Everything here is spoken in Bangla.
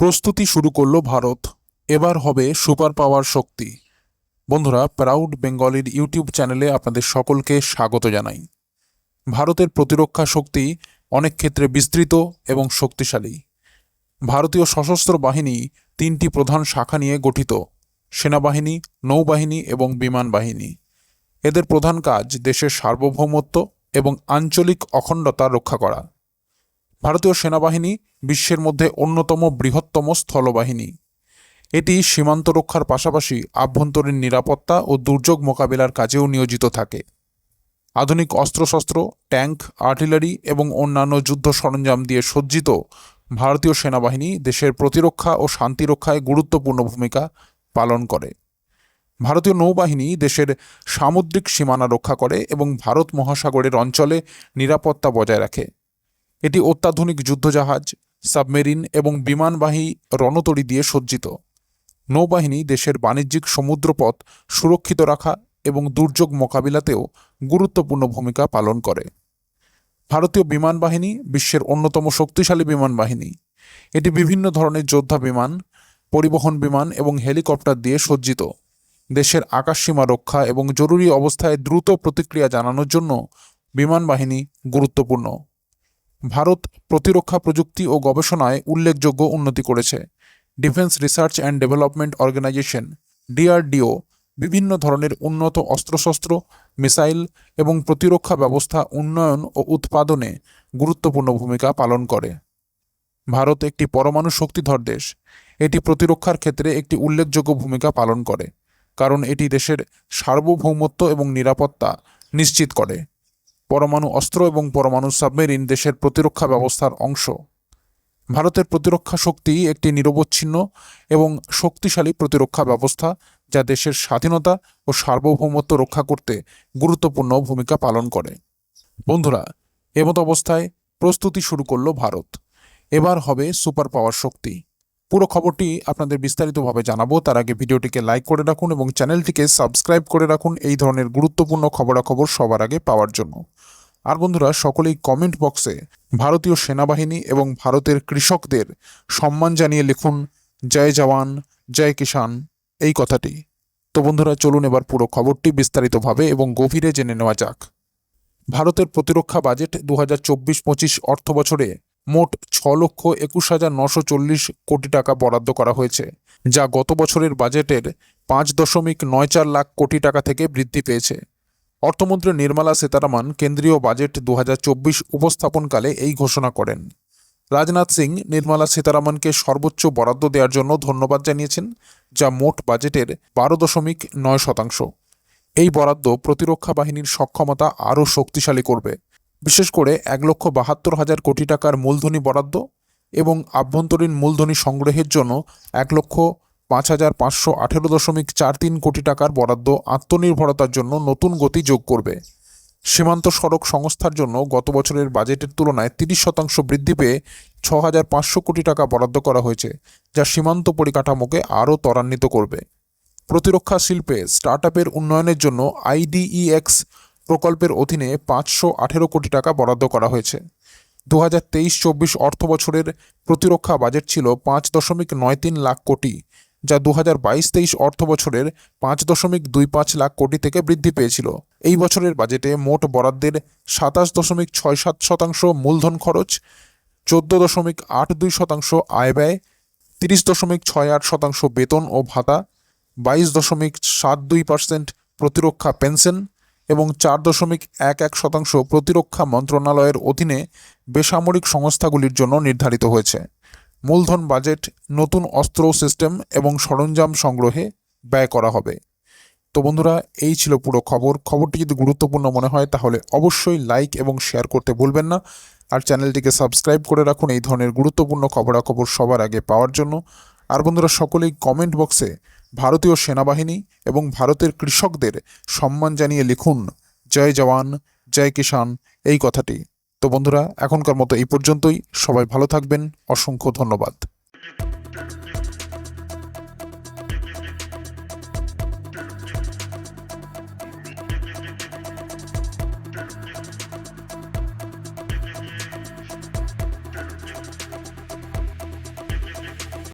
প্রস্তুতি শুরু করল ভারত। এবার হবে সুপার পাওয়ার শক্তি। বন্ধুরা প্রাউড বেঙ্গলির ইউটিউব চ্যানেলে আপনাদের সকলকে স্বাগত জানাই। ভারতের প্রতিরক্ষা শক্তি অনেক ক্ষেত্রে বিস্তৃত এবং শক্তিশালী। ভারতীয় সশস্ত্র বাহিনী তিনটি প্রধান শাখা নিয়ে গঠিত। সেনাবাহিনী, নৌবাহিনী এবং বিমান বাহিনী। এদের প্রধান কাজ দেশের সার্বভৌমত্ব এবং আঞ্চলিক অখণ্ডতা রক্ষা করা। ভারতীয় সেনাবাহিনী বিশ্বের মধ্যে অন্যতম বৃহত্তম স্থলবাহিনী। এটি সীমান্ত রক্ষার পাশাপাশি আভ্যন্তরীণ নিরাপত্তা ও দুর্যোগ মোকাবিলার কাজেও নিয়োজিত থাকে। আধুনিক অস্ত্রশস্ত্র, ট্যাঙ্ক, আর্টিলারি এবং অন্যান্য যুদ্ধ সরঞ্জাম দিয়ে সজ্জিত ভারতীয় সেনাবাহিনী দেশের প্রতিরক্ষা ও শান্তি রক্ষায় গুরুত্বপূর্ণ ভূমিকা পালন করে। ভারতীয় নৌবাহিনী দেশের সামুদ্রিক সীমানা রক্ষা করে এবং ভারত মহাসাগরের অঞ্চলে নিরাপত্তা বজায় রাখে। এটি অত্যাধুনিক যুদ্ধজাহাজ, সাবমেরিন এবং বিমানবাহী রণতরী দিয়ে সজ্জিত। নৌবাহিনী দেশের বাণিজ্যিক সমুদ্রপথ সুরক্ষিত রাখা এবং দুর্যোগ মোকাবিলাতেও গুরুত্বপূর্ণ ভূমিকা পালন করে। ভারতীয় বিমান বাহিনী বিশ্বের অন্যতম শক্তিশালী বিমান বাহিনী এটি বিভিন্ন ধরনের যোদ্ধা বিমান, পরিবহন বিমান এবং হেলিকপ্টার দিয়ে সজ্জিত। দেশের আকাশসীমা রক্ষা এবং জরুরি অবস্থায় দ্রুত প্রতিক্রিয়া জানানোর জন্য বিমান বাহিনী গুরুত্বপূর্ণ। ভারত প্রতিরক্ষা প্রযুক্তি ও গবেষণায় উল্লেখযোগ্য উন্নতি করেছে। Defence research and development organisation, DRDO, বিভিন্ন ধরনের উন্নত অস্ত্রশস্ত্র, মিসাইল এবং প্রতিরক্ষা ব্যবস্থা, উন্নয়ন ও উৎপাদনে গুরুত্বপূর্ণ ভূমিকা পালন করে। ভারত একটি পরমাণু শক্তিধর দেশ। এটি প্রতিরক্ষার ক্ষেত্রে একটি উল্লেখযোগ্য ভূমিকা পালন করে, কারণ এটি দেশের সার্বভৌমত্ব এবং নিরাপত্তা নিশ্চিত করে। পরমাণু অস্ত্র এবং পরমাণু সাবমেরিন দেশের প্রতিরক্ষা ব্যবস্থার অংশ। ভারতের প্রতিরক্ষা শক্তি একটি নিরবচ্ছিন্ন এবং শক্তিশালী প্রতিরক্ষা ব্যবস্থা যা দেশের স্বাধীনতা ও সার্বভৌমত্ব রক্ষা করতে গুরুত্বপূর্ণ ভূমিকা পালন করে। বন্ধুরা, এমত অবস্থায় প্রস্তুতি শুরু করল ভারত। এবার হবে সুপার পাওয়ার শক্তি। পুরো খবরটি আপনাদের বিস্তারিতভাবে জানাব। তার আগে ভিডিওটিকে লাইক করে রাখুন এবং চ্যানেলটিকে সাবস্ক্রাইব করে রাখুন এই ধরনের গুরুত্বপূর্ণ খবরাখবর সবার আগে পাওয়ার জন্য। আর বন্ধুরা, সকলেই কমেন্ট বক্সে ভারতীয় সেনাবাহিনী এবং ভারতের কৃষকদের সম্মান জানিয়ে লিখুন, জয় জওয়ান, জয় কিষান এই কথাটি। তো বন্ধুরা, চলুন এবার পুরো খবরটি বিস্তারিতভাবে এবং গভীরে জেনে নেওয়া যাক। ভারতের প্রতিরক্ষা বাজেট দু হাজার চব্বিশ পঁচিশ অর্থ বছরে মোট ছ লক্ষ একুশ হাজার নশো চল্লিশ কোটি টাকা বরাদ্দ করা হয়েছে, যা গত বছরের বাজেটের পাঁচ দশমিক নয় চার লাখ কোটি টাকা থেকে বৃদ্ধি পেয়েছে। অর্থমন্ত্রী নির্মলা সীতারামন কেন্দ্রীয় বাজেট দু হাজার চব্বিশ উপস্থাপনকালে এই ঘোষণা করেন। রাজনাথ সিং নির্মলা সীতারামনকে সর্বোচ্চ বরাদ্দ দেওয়ার জন্য ধন্যবাদ জানিয়েছেন, যা মোট বাজেটের বারো দশমিক নয় শতাংশ। এই বরাদ্দ প্রতিরক্ষা বাহিনীর সক্ষমতা আরও শক্তিশালী করবে। বিশেষ করে এক লক্ষ বাহাত্তর হাজার কোটি টাকার মূলধনী বরাদ্দ এবং আভ্যন্তরীণ মূলধনী সংগ্রহের জন্য এক লক্ষ পাঁচ হাজার পাঁচশো আঠেরো দশমিক চার তিন কোটি টাকার বরাদ্দ আত্মনির্ভরতার জন্য নতুন গতি যোগ করবে। সীমান্ত সড়ক সংস্থার জন্য গত বছরের বাজেটের তুলনায় তিরিশ শতাংশ বৃদ্ধি পেয়ে ছ হাজার পাঁচশো কোটি টাকা বরাদ্দ করা হয়েছে, যা সীমান্ত পরিকাঠামোকে আরও ত্বরান্বিত করবে। প্রতিরক্ষা শিল্পে স্টার্ট উন্নয়নের জন্য আইডিইএক্স প্রকল্পের অধীনে পাঁচশো আঠেরো কোটি টাকা বরাদ্দ করা হয়েছে। দু হাজার তেইশ চব্বিশ অর্থ বছরের প্রতিরক্ষা বাজেট ছিল পাঁচ দশমিক নয় তিন লাখ কোটি, যা দু হাজার বাইশ তেইশ অর্থ বছরের পাঁচ দশমিক দুই পাঁচ লাখ কোটি থেকে বৃদ্ধি পেয়েছিল। এই বছরের বাজেটে মোট বরাদ্দের সাতাশ দশমিক ছয় সাত শতাংশ মূলধন খরচ, চোদ্দ দশমিক আট দুই শতাংশ আয় ব্যয়, তিরিশ দশমিক ছয় আট শতাংশ বেতন ও ভাতা, বাইশ দশমিক সাত দুই পার্সেন্ট প্রতিরক্ষা পেনশন এবং চার দশমিক এক এক শতাংশ প্রতিরক্ষা মন্ত্রণালয়ের অধীনে বেসামরিক সংস্থাগুলির জন্য নির্ধারিত হয়েছে। মূলধন বাজেট, নতুন অস্ত্র সিস্টেম এবং সরঞ্জাম সংগ্রহে ব্যয় করা হবে। তো বন্ধুরা, এই ছিল পুরো খবর। খবরটি যদি গুরুত্বপূর্ণ মনে হয়, তাহলে অবশ্যই লাইক এবং শেয়ার করতে ভুলবেন না। আর চ্যানেলটিকে সাবস্ক্রাইব করে রাখুন এই ধরনের গুরুত্বপূর্ণ খবরাখবর সবার আগে পাওয়ার জন্য। আর বন্ধুরা, সকলেই কমেন্ট বক্সে ভারতীয় সেনাবাহিনী এবং ভারতের কৃষকদের সম্মান জানিয়ে লিখুন, জয় জওয়ান, জয় কিষাণ, এই কথাটি। তো বন্ধুরা, এখনকার মতো এই পর্যন্তই। সবাই ভালো থাকবেন। অসংখ্য ধন্যবাদ।